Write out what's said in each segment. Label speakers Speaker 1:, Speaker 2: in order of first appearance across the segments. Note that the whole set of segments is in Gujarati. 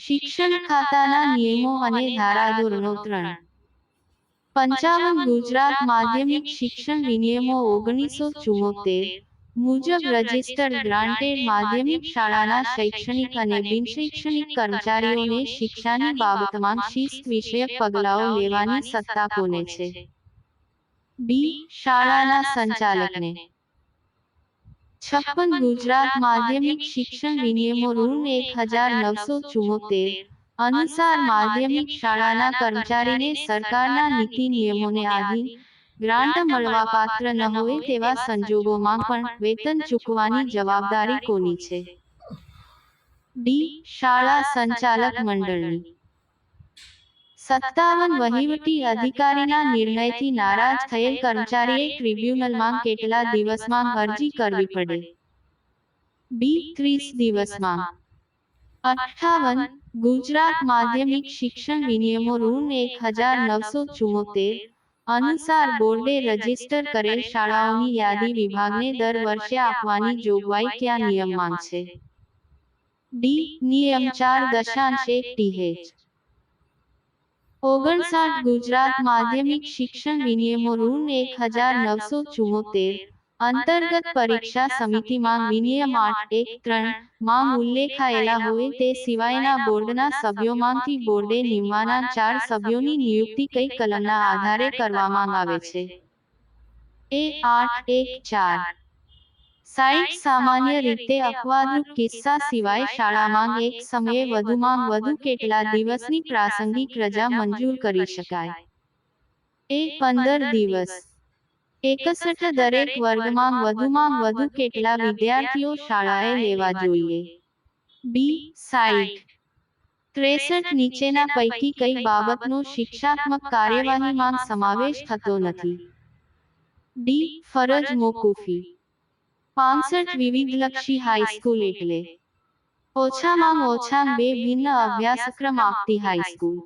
Speaker 1: શિક્ષણ ખાતાના નિયમો અને ધારાધોરણો ત્રણ. પંચાવન ગુજરાત માધ્યમિક શિક્ષણ વિનિયમો ઓગણીસો ચુમ્મોતેર મુજબ રજિસ્ટર્ડ ગ્રાન્ટેડ માધ્યમિક શાળાના શૈક્ષણિક અને બિનશૈક્ષણિક કર્મચારીઓને શિક્ષાની બાબતમાં શિસ્ત વિષયક પગલાઓ લેવાની સત્તા કોને છે? બી. શાળાના સંચાલકને. છપ્પન ગુજરાત માધ્યમિક શિક્ષણ વિનિયમો ઋણ એક હજાર નવસો ચુમ્મોતેર અનુસાર માધ્યમિક શાળાના કર્મચારીને સરકારના નીતિ નિયમોને આધીન ગ્રાન્ટ મળવા પાત્ર ન હોય તેવા સંજોગોમાં પણ વેતન ચૂકવાની જવાબદારી કોની છે? ડી. શાળા સંચાલક મંડળની સત્તાવન વહીવટી અધિકારીના નિર્ણયથી નારાજ થયેલ કર્મચારીએ ટ્રિબ્યુનલમાં કેટલા દિવસમાં અરજી કરવી પડે? બી ત્રીસ દિવસમાં. અઠાવન ગુજરાત માધ્યમિક શિક્ષણ વિનિયમો ઋણ એક હજાર નવસો ચુમ્મોતેર અનુસાર બોર્ડે રજિસ્ટર કરેલ શાળાઓની યાદી વિભાગને દર વર્ષે આપવાની જોગવાઈ કયા નિયમમાં છે? ડી, નિયમ ચાર દશાંશ એક ટીએચ ઓગણસાઠ ગુજરાત માધ્યમિક શિક્ષણ વિનિયમો ઋણ એક હજાર નવસો ચુમ્મોતેર અંતર્ગત પરીક્ષા સમિતિમાં વિનિયમ આઠ એક ત્રણમાં ઉલ્લેખાયેલા હોય તે સિવાયના બોર્ડના સભ્યોમાંથી બોર્ડે નિમવાના ચાર સભ્યોની નિયુક્તિ કઈ કલમના આધારે કરવામાં આવે છે? એ આઠ એક ચાર. સાઈઠ સામાન્ય રીતે અપવાદરૂપ કિસ્સા સિવાય શાળામાં એક સમયે વધુમાં વધુ કેટલા દિવસની પ્રાસંગિક રજા મંજૂર કરી શકાય? એ પંદર દિવસ. એકસઠ દરેક વર્ગમાં વધુમાં વધુ કેટલા વિદ્યાર્થીઓ શાળાએ લેવા જોઈએ? બી, સાઈઠ. ત્રેસઠ નીચેના પૈકી કઈ બાબતનો શિક્ષાત્મક કાર્યવાહીમાં સમાવેશ થતો નથી? ડી, ફરજ મોકૂફી. પાંસઠ વિવિધલક્ષી હાઈસ્કૂલ એટલે ઓછામાં ઓછા બે ભિન્ન અભ્યાસક્રમ આપતી હાઈસ્કૂલ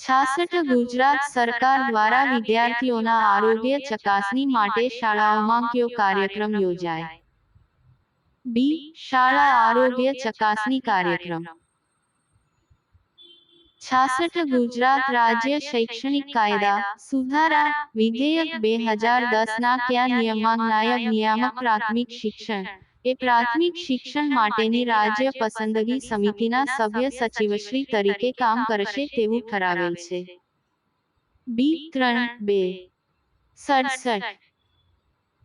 Speaker 1: છાસઠ ગુજરાત સરકાર દ્વારા વિદ્યાર્થીઓના આરોગ્ય ચકાસણી માટે શાળાઓમાં કયો કાર્યક્રમ યોજાય? બી, શાળા આરોગ્ય ચકાસણી કાર્યક્રમ. છાસઠ ગુજરાત રાજ્ય શૈક્ષણિક કાયદા. સુધારા, વિધેયક બે હજાર દસ ના કયા નિયમમાં નાયબ નિયામક પ્રાથમિક શિક્ષણ? એ પ્રાથમિક શિક્ષણ માટેની રાજ્ય પસંદગી સમિતિના સભ્ય સચિવશ્રી તરીકે કામ કરશે તેવું ઠરાવેલ છે. બી ત્રણ બે. સડસઠ.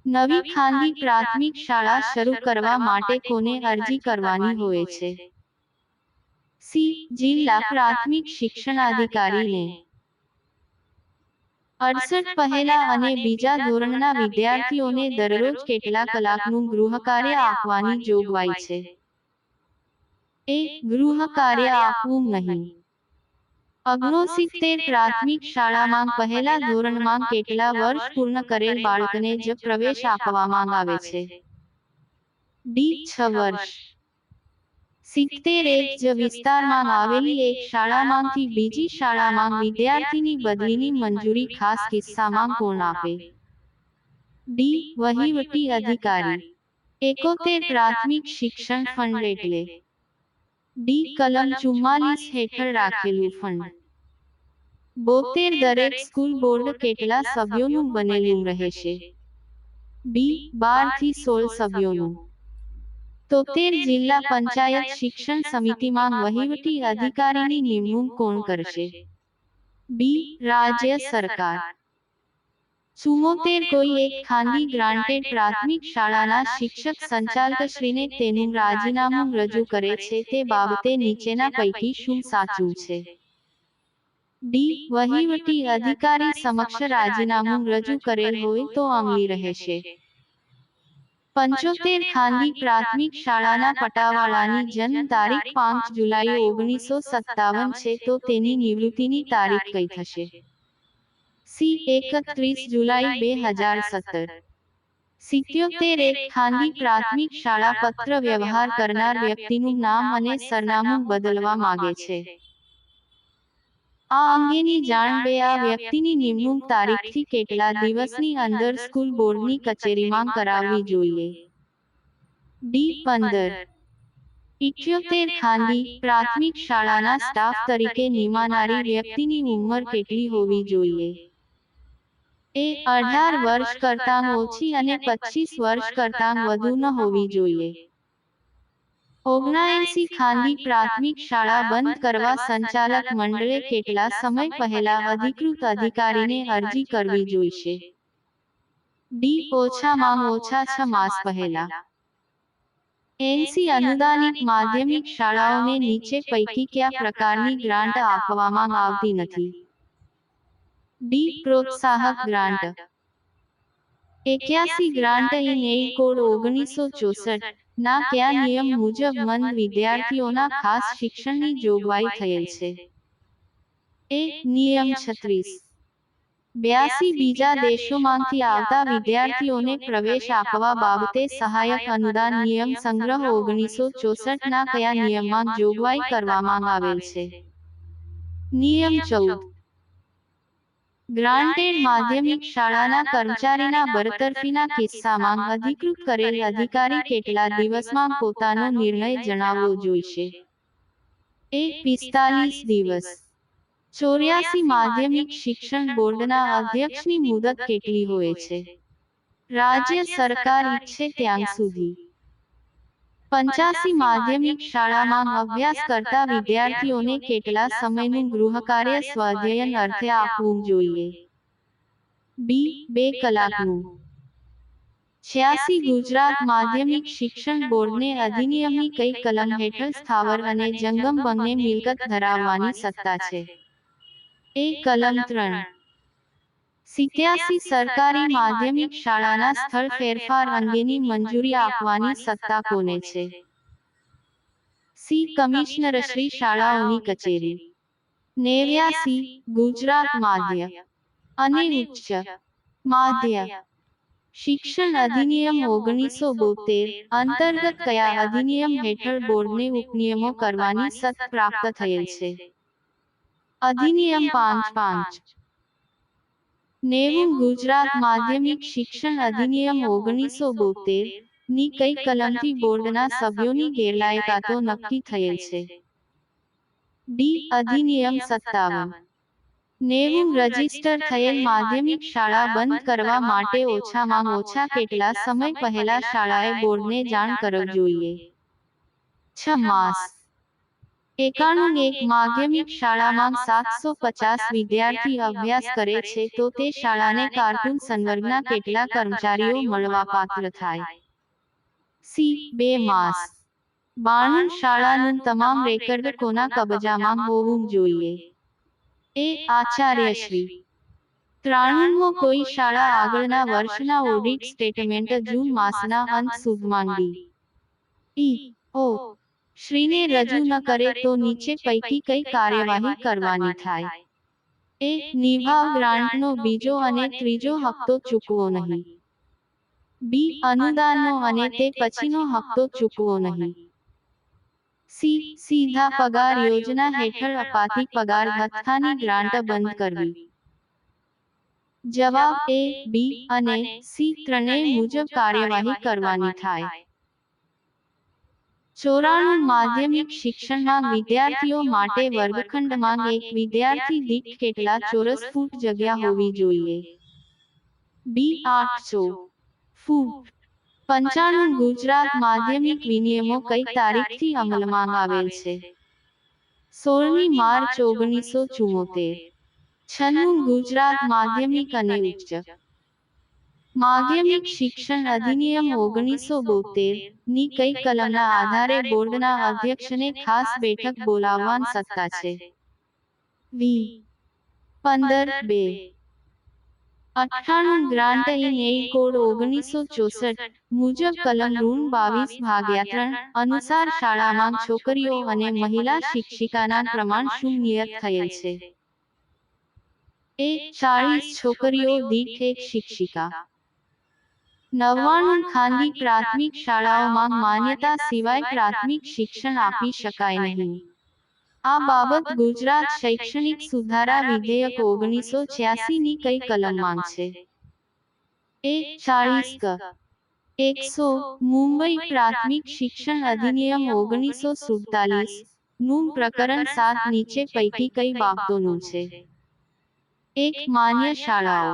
Speaker 1: નવી ખાનગી પ્રાથમિક શાળા શરૂ કરવા માટે કોને અરજી કરવાની હોય છે? સી. જિલ્લા પ્રાથમિક શિક્ષણાધિકારીને. અડસઠ પહેલા અને બીજા ધોરણના વિદ્યાર્થીઓને દરરોજ કેટલા કલાકનું ગૃહ કાર્ય આપવાની જોગવાઈ છે. એ ગૃહ કાર્ય આપવું નહીં. અગ્નોસિત્તેર પ્રાથમિક શાળામાં પહેલા ધોરણમાં કેટલા વર્ષ પૂર્ણ કરેલ બાળકને જ પ્રવેશ આપવામાં આવે છે. ડી. છ વર્ષ. સિત્તેર એક જ વિસ્તારમાં આવેલી એક શાળામાંથી બીજી શાળામાં વિદ્યાર્થીની બદલીની મંજૂરી ખાસ કિસ્સામાં કોણ આપે? ડી. વહીવટી અધિકારી. એકોતેર પ્રાથમિક શિક્ષણ ફંડ એટલે. ડી. કલમ ચુમ્માલીસ હેઠળ રાખેલું ફંડ. બોતેર દરેક સ્કૂલ બોર્ડ કેટલા સભ્યોનું બનેલું રહેશે? બી બારથી સોળ સભ્યોનું. તોતેર જિલ્લા પંચાયત શિક્ષણ સમિતિમાં વહીવટી અધિકારીની નિમણૂક કોણ કરશે? બી. રાજ્ય સરકાર. ચુમ્મોતેર કોઈ એક ખાનગી ગ્રાન્ટેડ પ્રાથમિક શાળાના શિક્ષક સંચાલકશ્રીને તેનું રાજીનામું રજૂ કરે છે તે બાબતે નીચેના પૈકી શું સાચું છે? ડી. વહીવટી અધિકારી સમક્ષ રાજીનામું રજૂ કરેલ હોય તો અમલી રહેશે. પંચોતેર ખાનગી પ્રાથમિક શાળાના પટાવાળાની જન્મ તારીખ પાંચ જુલાઈ ઓગણીસો સત્તાવન છે તો તેની નિવૃત્તિની તારીખ કઈ થશે? સી એકત્રીસ જુલાઈ બે હજાર સત્તર. સિત્યોતેર એક ખાનગી પ્રાથમિક શાળા પત્ર વ્યવહાર કરનાર વ્યક્તિનું નામ અને સરનામું બદલવા માંગે છે. આ અંગેની જાણ બે આ વ્યક્તિની નિમણૂક તારીખથી કેટલા દિવસની અંદર સ્કૂલ બોર્ડની કચેરીમાં કરાવવી જોઈએ. ડી પંદર. ઇઠ્યોતેર ખાનગી પ્રાથમિક શાળાના સ્ટાફ તરીકે નિમાનારી વ્યક્તિની ઉંમર કેટલી હોવી જોઈએ? એ અઢાર વર્ષ કરતાં ઓછી અને પચીસ વર્ષ કરતાં વધુ ન હોવી જોઈએ. ઓગણાએંસી ખાનગી પ્રાથમિક શાળા બંધ કરવા સંચાલક મંડળે કેટલા સમય પહેલા અધિકૃત અધિકારીને અરજી કરવી જોઈશે? ડી ઓછામાં ઓછા છ માસ પહેલા. એનસી અનુદાનિત માધ્યમિક શાળાઓને નીચે પૈકી કયા પ્રકારની ગ્રાન્ટ આપવામાં આવતી નથી? ડી પ્રોત્સાહક ગ્રાન્ટ. એક્યાસી ગ્રાન્ટ ઇન એઇડ કોડ ઓગણીસો ચોસઠ ના કયા નિયમ મુજબ મંદ વિદ્યાર્થીઓના ખાસ શિક્ષણની જોગવાઈ થયેલ છે. એ નિયમ છત્રીસ. બ્યાસી બીજા દેશોમાંથી આવતા વિદ્યાર્થીઓને પ્રવેશ આપવા બાબતે સહાયક અનુદાન નિયમ સંગ્રહ ઓગણીસો ચોસઠ ના કયા નિયમમાં જોગવાઈ કરવામાં આવેલ છે? નિયમ ચૌદ. ગ્રાન્ટેડ માધ્યમિક શાળાના કર્મચારીના બરતરફીના કિસ્સામાં અધિકૃત કરેલ અધિકારી કેટલા દિવસમાં પોતાનો નિર્ણય જણાવવો જોઈશે? એક પિસ્તાલીસ દિવસ. ચોર્યાસી માધ્યમિક શિક્ષણ બોર્ડના અધ્યક્ષની મુદત કેટલી હોય છે? રાજ્ય સરકાર ઈચ્છે ત્યાં સુધી. પંચાસી માધ્યમિક શાળામાં અભ્યાસ કરતા વિદ્યાર્થીઓને કેટલા સમયનું ગૃહકાર્ય સ્વાધ્યયન અર્થે આપવું જોઈએ? બી બે કલાકનું. છ્યાસી ગુજરાત માધ્યમિક શિક્ષણ બોર્ડને અધિનિયમની કઈ કલમ હેઠળ સ્થાવર અને જંગમ બંને મિલકત ધરાવવાની સત્તા છે? એ કલમ ત્રણ. સિત્યાસી સરકારી માધ્યમિક શાળાના સ્થળ ફેરફાર અંગેની મંજૂરી આપવાની સત્તા કોને છે? સી કમિશનર શ્રી શાળાઓની કચેરી. નેવ્યાસી ગુજરાત માધ્ય. અને ઉચ્ચ માધ્ય. શિક્ષણ અધિનિયમ ઓગણીસો બોતેર અંતર્ગત કયા અધિનિયમ હેઠળ બોર્ડને ઉપનિયમો કરવાની સત્ત પ્રાપ્ત થયેલ છે? અધિનિયમ પાંચ. પાંચ. નેવું ગુજરાત માધ્યમિક શિક્ષણ અધિનિયમ ઓગણીસો બોતેરની કઈ કલમથી બોર્ડના સભ્યોની ગેરલાયકાતો નક્કી થયેલ છે? ડી અધિનિયમ સત્તાવન. નેવું રજિસ્ટર થયેલ માધ્યમિક શાળા બંધ કરવા માટે ઓછામાં ઓછા કેટલા સમય પહેલા શાળાએ બોર્ડને જાણ કરવી જોઈએ? છ માસ. એકાણું એક માધ્યમિક શાળામાં સાતસો પચાસ વિદ્યાર્થી અભ્યાસ કરે છે તો તે શાળાને કાર્ટૂન સંવર્ગના કેટલા કર્મચારીઓ મળવાપાત્ર થાય. સી બે માસ. બાણું શાળાનું તમામ રેકર્ડ કોના કબજામાં હોવું જોઈએ? એ આચાર્યશ્રી. ત્રાણુંમો કોઈ શાળા આગળના વર્ષના ઓડિટ સ્ટેટમેન્ટ જૂન માસના અંત સુધમાં ડી ઈ ઓ. શ્રીને રજૂ ન કરે તો નીચે પૈકી કઈ કાર્યવાહી કરવાની થાય? એ નિભાવ ગ્રાન્ટનો બીજો અને ત્રીજો હપ્તો ચૂકવો નહીં. બી અનુદાનનો અને તે પછીનો હપ્તો ચૂકવો નહીં. સી સીધા પગાર યોજના હેઠળ અપાતી પગાર ભથ્થાની ગ્રાન્ટ બંધ કરવી. જવાબ એ બી અને સી ત્રણેય મુજબ કાર્યવાહી કરવાની થાય. ચોરાણું માધ્યમિક શિક્ષણના વિદ્યાર્થીઓ માટે વર્ગખંડમાં એક વિદ્યાર્થી દીઠ કેટલા ચોરસ ફૂટ જગ્યા હોવી જોઈએ? બી આઠસો ફૂટ. પંચાણું ગુજરાત માધ્યમિક વિનિયમો કઈ તારીખથી અમલમાં આવેલ છે? સોળમી માર્ચ ઓગણીસો ચુમ્મોતેર છન્નું ગુજરાત માધ્યમિક અને ઉચ્ચ. માધ્યમિક શિક્ષણ અધિનિયમ ઓગણીસો બોતેરની કઈ કલમના આધારે બોર્ડના અધ્યક્ષને ખાસ બેઠક બોલાવવાની સત્તા છે. વી. પંદર બે. અઠ્ઠાણું ગ્રાન્ટ ઇન એ કોડ ઓગણીસો ચોસઠ મુજબ કલમ ઋણ બાવીસ ભાગ્યા ત્રણ અનુસાર શાળામાં છોકરીઓ અને મહિલા શિક્ષિકાના પ્રમાણ શું નિયત થયેલ છે. એ ચાળીસ છોકરીઓ દીઠ એક શિક્ષિકા. નવ્વાણું ખાનગી પ્રાથમિક શાળાઓમાં માન્યતા સિવાય પ્રાથમિક શિક્ષણ આપી શકાય નહીં. આ બાબત ગુજરાત શૈક્ષણિક સુધારા વિધેયક ઓગણીસો છ્યાસી ની કઈ કલમમાં છે એ ચાળીસ ક. એકસો મુંબઈ પ્રાથમિક શિક્ષણ અધિનિયમ ઓગણીસો સુડતાલીસ. નું પ્રકરણ સાત નીચે પૈકી કઈ બાબતોનું છે? એક માન્ય શાળાઓ.